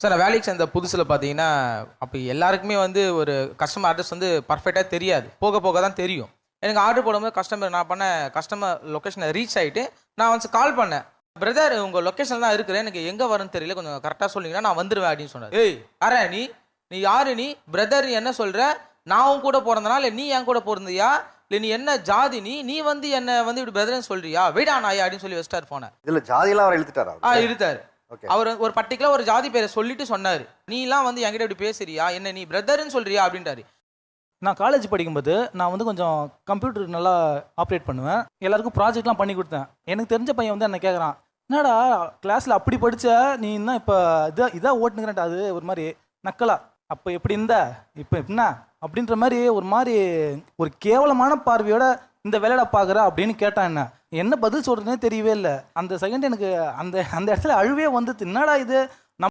Sir நான் வேலைக்கு சேர்ந்த புதுசில் பார்த்தீங்கன்னா அப்போ எல்லாருக்குமே வந்து ஒரு கஸ்டமர் அட்ரஸ் வந்து பர்ஃபெக்டாக தெரியாது. போக போக தான் தெரியும். எனக்கு ஆர்டர் போடும்போது கஸ்டமர் நான் பண்ண கஸ்டமர் லொக்கேஷனை ரீச் ஆகிட்டு நான் வந்து கால் பண்ணேன். பிரதர் உங்கள் லொக்கேஷன் தான் இருக்கிறேன். எனக்கு எங்கே வரும்னு தெரியல. கொஞ்சம் கரெக்டாக சொன்னீங்கன்னா நான் வந்துடுவேன் அப்படின்னு சொன்னார். ஏய். யாரா நீ? நீ யாரு நீ? பிரதர் என்ன சொல்கிற நான் உன் கூட பிறந்தனா? இல்லை நீ என் கூட பிறந்தியா? இல்லை நீ என்ன ஜாதி நீ? நீ வந்து என்ன வந்து இப்படி பிரதர்னு சொல்றியா? வெயிடா நாயா? அப்படின்னு சொல்லி வச்சிட்டார் போனேன் இதுல ஜாதியெல்லாம் அவர் இழுத்துட்டாரா? ஆ இருத்தாரு ஓகே அவர் ஒரு பர்டிகுலர் ஒரு ஜாதி பேரை சொல்லிட்டு சொன்னாரு. நீலாம் வந்து என்கிட்ட இப்படி பேசுறியா? என்ன நீ பிரதர்னு சொல்றியா? அப்படின்ட்டாரு. நான் காலேஜ் படிக்கும்போது நான் வந்து கொஞ்சம் கம்ப்யூட்டர் நல்லா ஆப்ரேட் பண்ணுவேன். எல்லாருக்கும் ப்ராஜெக்ட்லாம் பண்ணி கொடுத்தேன். எனக்கு தெரிஞ்ச பையன் வந்து என்ன கேட்குறான் என்னடா கிளாஸில் அப்படி படிச்ச நீ என்ன இப்போ இதா இதாக ஓட்டுனுக்கிறேன்டா அது ஒரு மாதிரி நக்கலா. அப்போ எப்படி இருந்த? இப்போ என்ன? அப்படின்ற மாதிரி ஒரு மாதிரி ஒரு கேவலமான பார்வையோட இந்த வேலையை பார்க்குற அப்படின்னு கேட்டான் என்ன? என்ன பதில் சொல்கிறதுனே தெரியவே இல்லை. அந்த செகண்ட் எனக்கு அந்த அந்த இடத்துல அழுவே வந்து என்னடா இது?